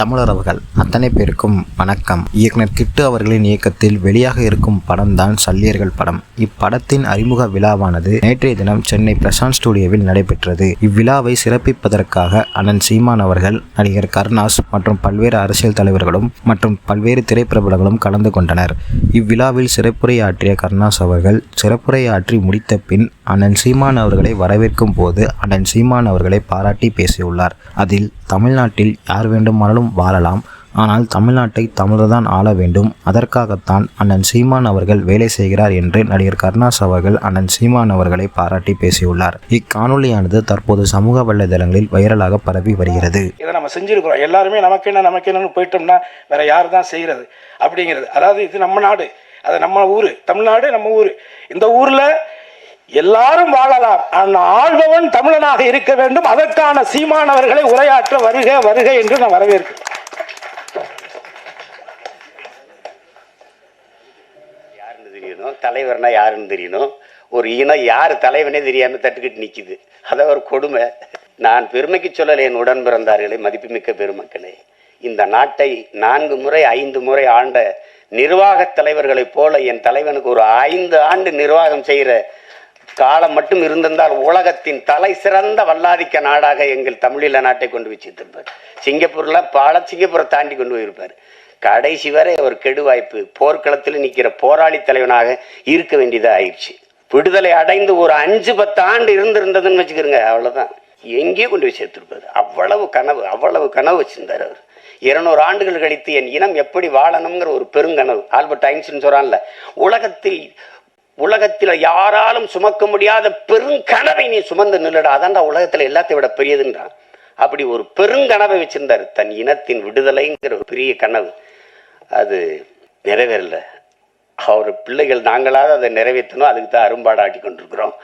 தமிழரவர்கள் அத்தனை பேருக்கும் வணக்கம். இயக்குனர் கிட்டு அவர்களின் இயக்கத்தில் வெளியாக இருக்கும் படம் தான் சல்லியர்கள் படம். இப்படத்தின் அறிமுக விழாவானது நேற்றைய தினம் சென்னை பிரசாந்த் ஸ்டுடியோவில் நடைபெற்றது. இவ்விழாவை சிறப்பிப்பதற்காக அண்ணன் சீமான் அவர்கள் நடிகர் கருணாஸ் மற்றும் பல்வேறு அரசியல் தலைவர்களும் மற்றும் பல்வேறு திரைப்பிரபலங்களும் கலந்து கொண்டனர். இவ்விழாவில் சிறப்புரையாற்றிய கருணாஸ் அவர்கள் சிறப்புரையாற்றி முடித்த பின் அண்ணன் சீமான் அவர்களை வரவேற்கும் போது அண்ணன் சீமான் அவர்களை பாராட்டி பேசியுள்ளார். அதில் தமிழ்நாட்டில் யார் வேண்டுமானாலும் வாழலாம். ஆனால் தமிழ்நாட்டை தமிழர்தான் ஆள வேண்டும். அதற்காகத்தான் அண்ணன் சீமான் அவர்கள் வேலை செய்கிறார் என்று நடிகர் கருணாஸ் அவர்கள் அண்ணன் சீமான் அவர்களை பாராட்டி பேசியுள்ளார். இக்காணொலியானது தற்போது சமூக வலைதளங்களில் வைரலாக பரவி வருகிறது. இதை நம்ம செஞ்சிருக்கிறோம். எல்லாருமே நமக்கு என்ன நமக்கு என்னன்னு போயிட்டோம்னா வேற யார் தான் செய்கிறது அப்படிங்கிறது. அதாவது இது நம்ம நாடு. அது நம்ம ஊர். தமிழ்நாடு நம்ம ஊர். இந்த ஊரில் எல்லாரும் வாழலாம். ஆனால் ஆள்பவன் தமிழனாக இருக்க வேண்டும். அதற்கான சீமானவர்களை உரையாற்ற வருக வருக என்று நான் வரவேற்கிறேன். யாருன்னு தெரியணும் தலைவர்னா யாருன்னு தெரியணும் ஒரு இனம் யார் தலைவனே தெரியாம தட்டுக்கிட்டு நிக்குது. அதான் ஒரு கொடுமை. நான் பெருமைக்கு சொல்லலை என் உடன் பிறந்தார்களே மதிப்புமிக்க பெருமக்களே. இந்த நாட்டை நான்கு முறை ஐந்து முறை ஆண்ட நிர்வாகத் தலைவர்களைப் போல என் தலைவனுக்கு ஒரு ஐந்து ஆண்டு நிர்வாகம் செய்கிற காலம் மட்டும் இருந்திருந்தால் உலகத்தின் தலை சிறந்த வல்லாதிக்க நாடாக எங்கள் தமிழீழ நாட்டை கொண்டு வச்சிருப்பார் சிங்கப்பூர்ல பல சிங்கப்பூரை தாண்டி கொண்டு போயிருப்பார். கடைசி வரை அவர் கெடு வாய்ப்பு போர்க்களத்தில் நிற்கிற போராளி தலைவனாக இருக்க வேண்டியதாக ஆயிடுச்சு. விடுதலை அடைந்து ஒரு அஞ்சு பத்து ஆண்டு இருந்திருந்ததுன்னு வச்சுக்கிறோங்க அவ்வளோதான் எங்கேயோ கொண்டு போய் சேர்த்துருப்பார். அவ்வளவு கனவு அவ்வளவு கனவு வச்சிருந்தார் அவர். இருநூறு ஆண்டுகள் கழித்து என் இனம் எப்படி வாழணுங்கிற ஒரு பெருங்கனவு. ஆல்பர்ட் ஐன்ஸ்டின் சொல்கிறான்ல உலகத்தில் உலகத்தில் யாராலும் சுமக்க முடியாத பெருங்கனவை நீ சுமந்து நில்லடா. அதான்டா உலகத்தில் எல்லாத்தையும் விட பெரியதுன்றான். அப்படி ஒரு பெருங்கனவை வச்சிருந்தார். தன் இனத்தின் விடுதலைங்கிற ஒரு பெரிய கனவு. அது நிறைவேறல. அவர் பிள்ளைகள் நாங்களாவது அதை நிறைவேற்றணும். அதுக்கு தான் அரும்பாடாட்டி கொண்டிருக்கிறோம்.